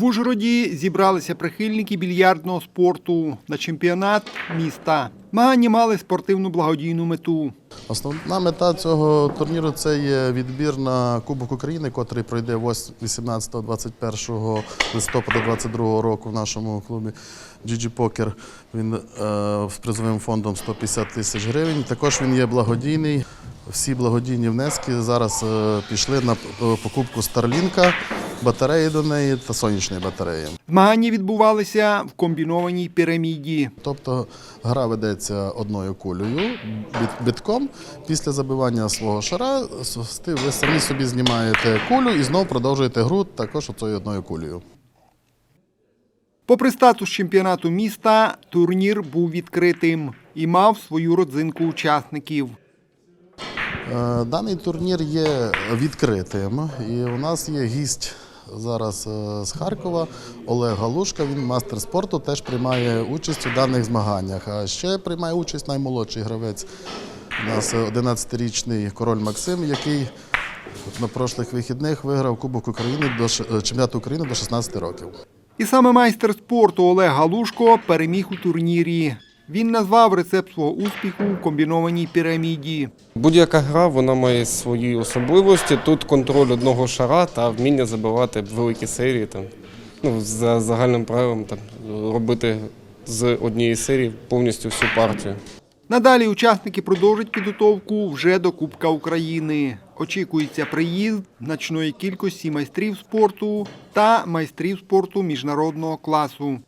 В Ужгороді зібралися прихильники більярдного спорту на чемпіонат міста. Змагання мали спортивну благодійну мету. Основна мета цього турніру це є відбір на Кубок України, котрий пройде 18-21 листопада 2022 року в нашому клубі GG Poker. Він е, з призовим фондом 150 тисяч гривень. Також він є благодійний. Всі благодійні внески зараз е, пішли на е, покупку Старлінка, батареї до неї та сонячної батареї. Змагання відбувалися в комбінованій піраміді. Тобто гра ведеться одною кулею бит- битком. Після забивання свого шара ви самі собі знімаєте кулю і знову продовжуєте гру також оцею одною кулею. Попри статус чемпіонату міста, турнір був відкритим і мав свою родзинку учасників. Е, Даний турнір є відкритим, і у нас є гість зараз е, з Харкова Олег Галушка. Він мастер спорту, теж приймає участь у даних змаганнях. А ще приймає участь наймолодший гравець. У нас 11-річний король Максим, який на прошлих вихідних виграв Кубок України до е, чемпіонату України до 16 років. І саме майстер спорту Олег Галушко переміг у турнірі. Він назвав рецепт свого успіху в комбінованій піраміді. Будь-яка гра вона має свої особливості. Тут контроль одного шара та вміння забивати великі серії. Там, ну, за загальним правилом там, робити з однієї серії повністю всю партію. Надалі учасники продовжать підготовку вже до Кубка України. Очікується приїзд значної кількості майстрів спорту та майстрів спорту міжнародного класу.